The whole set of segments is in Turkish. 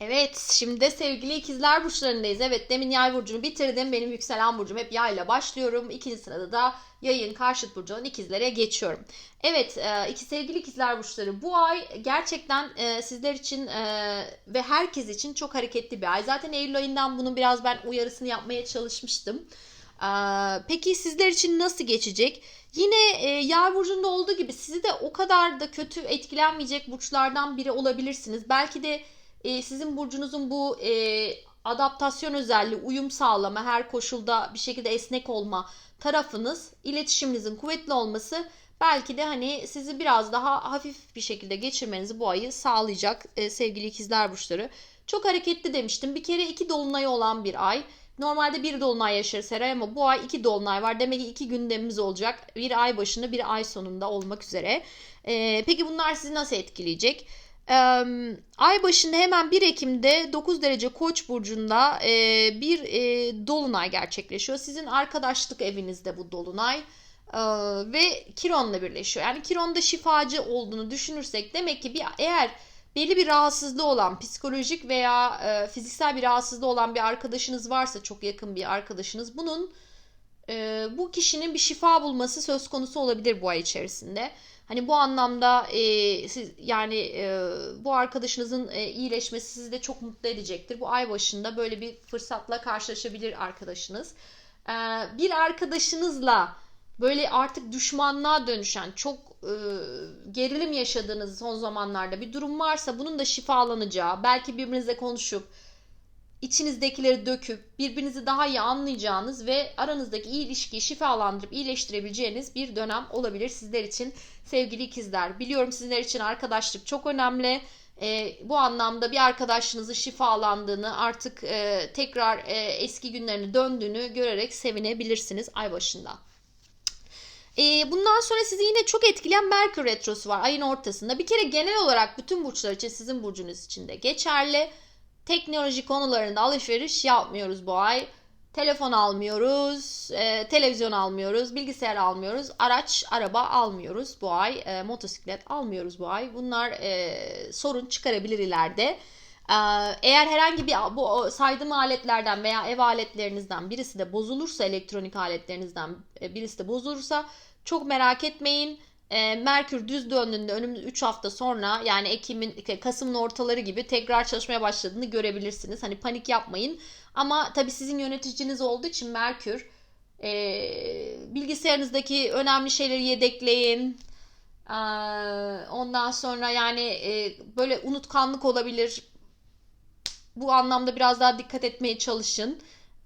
Evet, şimdi sevgili ikizler burçlarındayız. Evet, demin yay burcunu bitirdim. Benim yükselen burcum hep yayla başlıyorum. İkinci sırada da yayın karşıt burcu olan ikizlere geçiyorum. Evet, e, iki sevgili ikizler burçları bu ay gerçekten e, sizler için e, ve herkes için çok hareketli bir ay. Zaten Eylül ayından bunu biraz ben uyarısını yapmaya çalışmıştım. Peki sizler için nasıl geçecek? Yine yay burcunda olduğu gibi sizi de o kadar da kötü etkilenmeyecek burçlardan biri olabilirsiniz. Belki de e, sizin burcunuzun bu e, adaptasyon özelliği, uyum sağlama, her koşulda bir şekilde esnek olma tarafınız, iletişiminizin kuvvetli olması belki de hani sizi biraz daha hafif bir şekilde geçirmenizi bu ayı sağlayacak e, sevgili ikizler burçları. Çok hareketli demiştim. Bir kere iki dolunayı olan bir ay. Normalde bir dolunay yaşarız her ay ama bu ay iki dolunay var. Demek ki iki gündemimiz olacak. Bir ay başında bir ay sonunda olmak üzere. E, peki bunlar sizi nasıl etkileyecek? Ay başında hemen 1 Ekim'de 9 derece Koç burcunda e, bir e, dolunay gerçekleşiyor. Sizin arkadaşlık evinizde bu dolunay Ee, ve Kiron'la birleşiyor. Yani Kiron'da şifacı olduğunu düşünürsek demek ki bir eğer belli bir rahatsızlığı olan psikolojik veya e, fiziksel bir rahatsızlığı olan bir arkadaşınız varsa çok yakın bir arkadaşınız bunun bu kişinin bir şifa bulması söz konusu olabilir bu ay içerisinde. Hani bu anlamda e, siz yani e, bu arkadaşınızın e, iyileşmesi sizi de çok mutlu edecektir. Bu ay başında böyle bir fırsatla karşılaşabilir arkadaşınız. E, bir arkadaşınızla böyle artık düşmanlığa dönüşen çok e, gerilim yaşadığınız son zamanlarda bir durum varsa bunun da şifalanacağı, belki birbirinizle konuşup içinizdekileri döküp birbirinizi daha iyi anlayacağınız ve aranızdaki iyi ilişkiyi şifalandırıp iyileştirebileceğiniz bir dönem olabilir sizler için sevgili ikizler. Biliyorum sizler için arkadaşlık çok önemli. E, bu anlamda bir arkadaşınızın şifalandığını artık e, tekrar e, eski günlerine döndüğünü görerek sevinebilirsiniz ay başında. E, bundan sonra sizi yine çok etkileyen Merkür Retrosu var ayın ortasında. Bir kere genel olarak bütün burçlar için sizin burcunuz için de geçerli. Teknoloji konularında alışveriş yapmıyoruz bu ay. Telefon almıyoruz, e, televizyon almıyoruz, bilgisayar almıyoruz, araç, araba almıyoruz bu ay, e, motosiklet almıyoruz bu ay. Bunlar e, sorun çıkarabilir ileride. E, eğer herhangi bir bu saydığım aletlerden veya ev aletlerinizden birisi de bozulursa, elektronik aletlerinizden e, birisi de bozulursa çok merak etmeyin. E, Merkür düz döndüğünde önümüz 3 hafta sonra yani Ekim'in Kasım'ın ortaları gibi tekrar çalışmaya başladığını görebilirsiniz. Hani panik yapmayın. Ama tabii sizin yöneticiniz olduğu için Merkür e, bilgisayarınızdaki önemli şeyleri yedekleyin. E, ondan sonra yani e, böyle unutkanlık olabilir. Bu anlamda biraz daha dikkat etmeye çalışın.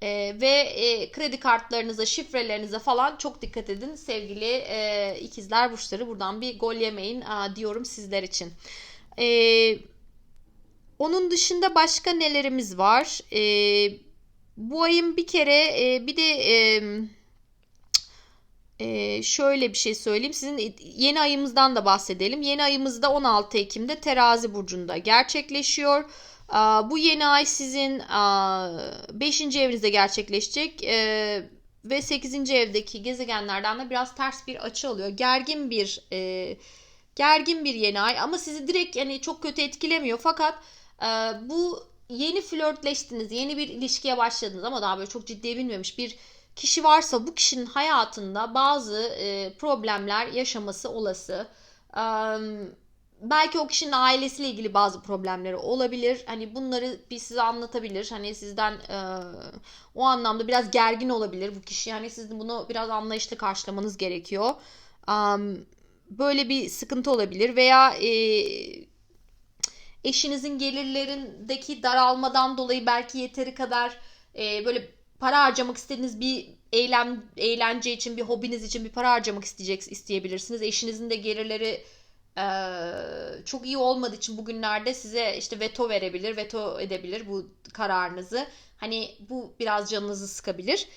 E, ve e, kredi kartlarınıza, şifrelerinize falan çok dikkat edin sevgili e, ikizler burçları. Buradan bir gol yemeyin a, diyorum sizler için. E, onun dışında başka nelerimiz var? E, bu ayın bir kere e, bir de e, e, şöyle bir şey söyleyeyim. Sizin yeni ayımızdan da bahsedelim. Yeni ayımızda 16 Ekim'de Terazi burcunda gerçekleşiyor. Bu yeni ay sizin 5. evinizde gerçekleşecek ve 8. evdeki gezegenlerden de biraz ters bir açı alıyor. Gergin bir e, gergin bir yeni ay ama sizi direkt yani çok kötü etkilemiyor fakat bu yeni flörtleştiniz, yeni bir ilişkiye başladınız ama daha böyle çok ciddiye binmemiş bir kişi varsa bu kişinin hayatında bazı problemler yaşaması olası belki o kişinin ailesiyle ilgili bazı problemleri olabilir. Hani bunları bir size anlatabilir. Hani sizden e, o anlamda biraz gergin olabilir bu kişi. Hani sizin bunu biraz anlayışlı karşılamanız gerekiyor. Um, böyle bir sıkıntı olabilir veya e, eşinizin gelirlerindeki daralmadan dolayı belki yeteri kadar e, böyle para harcamak istediğiniz bir eylem eğlence için bir hobiniz için bir para harcamak isteyecek isteyebilirsiniz. Eşinizin de gelirleri çok iyi olmadığı için bugünlerde size işte veto verebilir, veto edebilir bu kararınızı. Hani bu biraz canınızı sıkabilir.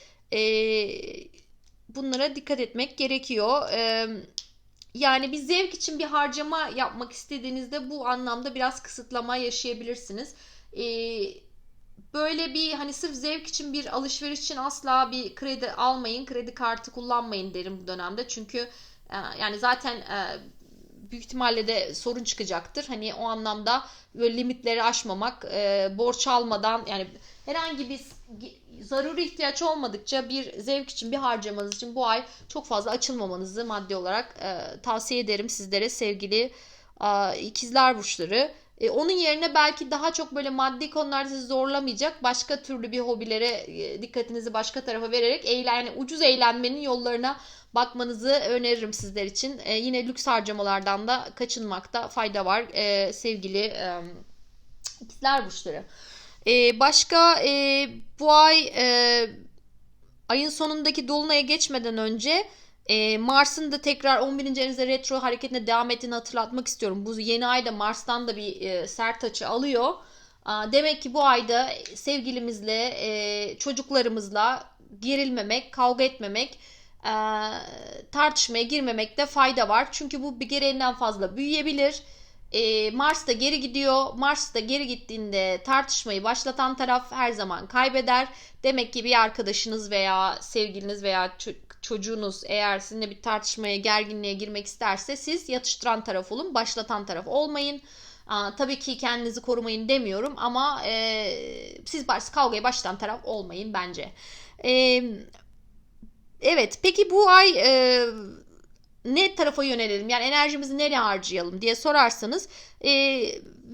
bunlara dikkat etmek gerekiyor. yani bir zevk için bir harcama yapmak istediğinizde bu anlamda biraz kısıtlama yaşayabilirsiniz. böyle bir hani sırf zevk için bir alışveriş için asla bir kredi almayın, kredi kartı kullanmayın derim bu dönemde. Çünkü yani zaten büyük ihtimalle de sorun çıkacaktır. Hani o anlamda böyle limitleri aşmamak, e, borç almadan yani herhangi bir zaruri ihtiyaç olmadıkça bir zevk için bir harcamanız için bu ay çok fazla açılmamanızı maddi olarak e, tavsiye ederim sizlere sevgili e, ikizler burçları. E, onun yerine belki daha çok böyle maddi konularda sizi zorlamayacak başka türlü bir hobilere e, dikkatinizi başka tarafa vererek eğlen, yani ucuz eğlenmenin yollarına bakmanızı öneririm sizler için. E, yine lüks harcamalardan da kaçınmakta fayda var e, sevgili e, ikizler burçları. E, başka e, bu ay e, ayın sonundaki dolunaya geçmeden önce e, Mars'ın da tekrar 11. evinizde retro hareketine devam ettiğini hatırlatmak istiyorum. Bu yeni ayda Mars'tan da bir e, sert açı alıyor. Demek ki bu ayda sevgilimizle, e, çocuklarımızla gerilmemek, kavga etmemek, e, tartışmaya girmemekte fayda var. Çünkü bu bir gereğinden fazla büyüyebilir. E, Mars da geri gidiyor. Mars da geri gittiğinde tartışmayı başlatan taraf her zaman kaybeder. Demek ki bir arkadaşınız veya sevgiliniz veya çocuğunuz eğer sizinle bir tartışmaya, gerginliğe girmek isterse siz yatıştıran taraf olun, başlatan taraf olmayın. Aa, tabii ki kendinizi korumayın demiyorum ama e, siz baş, kavgaya başlatan taraf olmayın bence. E, evet, peki bu ay e, ne tarafa yönelelim? Yani enerjimizi nereye harcayalım diye sorarsanız e,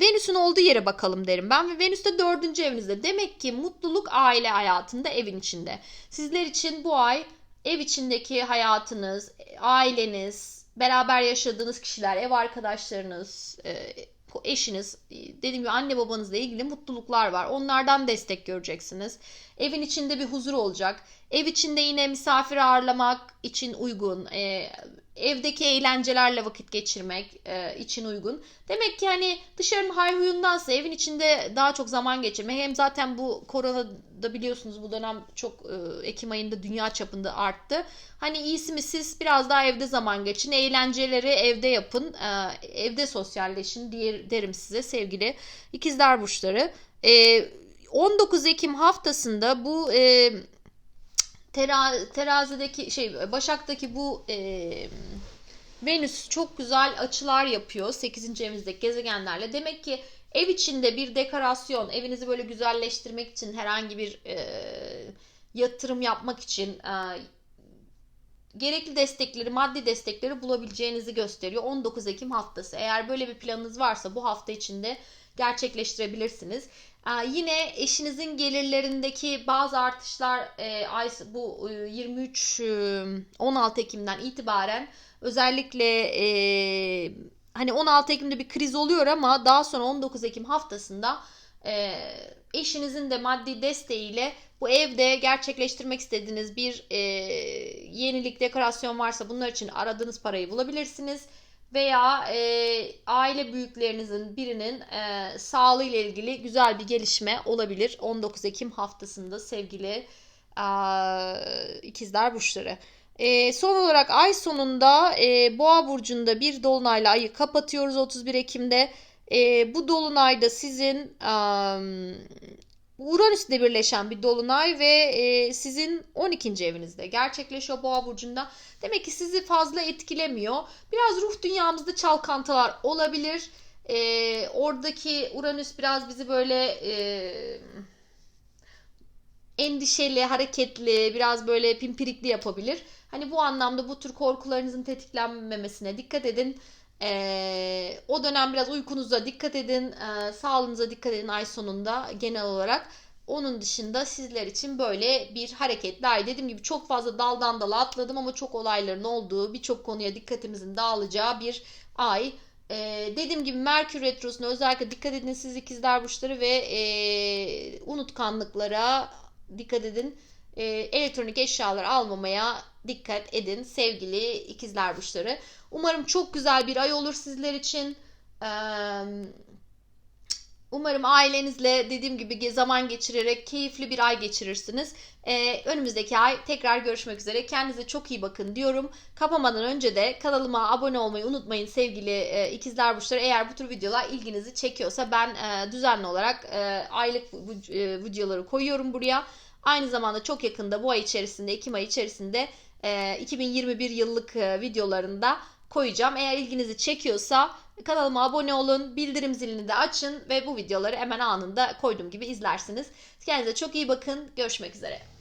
Venüs'ün olduğu yere bakalım derim ben. Ve Venüs de dördüncü evinizde. Demek ki mutluluk aile hayatında evin içinde. Sizler için bu ay ev içindeki hayatınız, aileniz, beraber yaşadığınız kişiler, ev arkadaşlarınız, e, eşiniz, dediğim gibi anne babanızla ilgili mutluluklar var. Onlardan destek göreceksiniz. Evin içinde bir huzur olacak. Ev içinde yine misafir ağırlamak için uygun. E, evdeki eğlencelerle vakit geçirmek e, için uygun. Demek ki hani dışarının hayhuyundansa evin içinde daha çok zaman geçirmek. Hem zaten bu korona da biliyorsunuz bu dönem çok e, Ekim ayında dünya çapında arttı. Hani iyisi mi siz biraz daha evde zaman geçin. Eğlenceleri evde yapın. E, evde sosyalleşin diye derim size sevgili ikizler burçları. E, 19 Ekim haftasında bu e, tera, terazideki şey Başak'taki bu e, Venüs çok güzel açılar yapıyor 8. evinizdeki gezegenlerle. Demek ki ev içinde bir dekorasyon, evinizi böyle güzelleştirmek için herhangi bir e, yatırım yapmak için e, gerekli destekleri, maddi destekleri bulabileceğinizi gösteriyor. 19 Ekim haftası. Eğer böyle bir planınız varsa bu hafta içinde gerçekleştirebilirsiniz. Yine eşinizin gelirlerindeki bazı artışlar e, bu 23 e, 16 e, Ekim'den itibaren özellikle hani 16 Ekim'de bir kriz oluyor ama daha sonra 19 Ekim haftasında eşinizin de maddi desteğiyle bu evde gerçekleştirmek istediğiniz bir yenilik, dekorasyon varsa bunlar için aradığınız parayı bulabilirsiniz veya e, aile büyüklerinizin birinin e, sağlığı ile ilgili güzel bir gelişme olabilir. 19 Ekim haftasında sevgili e, ikizler burçları. E, son olarak ay sonunda e, Boğa burcunda bir dolunayla ayı kapatıyoruz 31 Ekim'de. E, bu dolunayda sizin um, Uranüs'le birleşen bir dolunay ve e, sizin 12. evinizde gerçekleşiyor Boğa burcunda. Demek ki sizi fazla etkilemiyor. Biraz ruh dünyamızda çalkantılar olabilir. E, oradaki Uranüs biraz bizi böyle e, endişeli, hareketli, biraz böyle pimpirikli yapabilir. Hani bu anlamda bu tür korkularınızın tetiklenmemesine dikkat edin. Ee, o dönem biraz uykunuza dikkat edin, e, sağlığınıza dikkat edin ay sonunda genel olarak. Onun dışında sizler için böyle bir hareketli ay. Dediğim gibi çok fazla daldan dala atladım ama çok olayların olduğu, birçok konuya dikkatimizin dağılacağı bir ay. Ee, dediğim gibi Merkür Retrosu'na özellikle dikkat edin siz ikizler burçları ve e, unutkanlıklara dikkat edin. E, elektronik eşyalar almamaya dikkat edin sevgili ikizler burçları. Umarım çok güzel bir ay olur sizler için. Umarım ailenizle dediğim gibi zaman geçirerek keyifli bir ay geçirirsiniz. Önümüzdeki ay tekrar görüşmek üzere. Kendinize çok iyi bakın diyorum. Kapamadan önce de kanalıma abone olmayı unutmayın sevgili ikizler burçları. Eğer bu tür videolar ilginizi çekiyorsa ben düzenli olarak aylık videoları koyuyorum buraya. Aynı zamanda çok yakında bu ay içerisinde, Ekim ay içerisinde e, 2021 yıllık e, videolarında koyacağım. Eğer ilginizi çekiyorsa kanalıma abone olun, bildirim zilini de açın ve bu videoları hemen anında koyduğum gibi izlersiniz. Kendinize çok iyi bakın. Görüşmek üzere.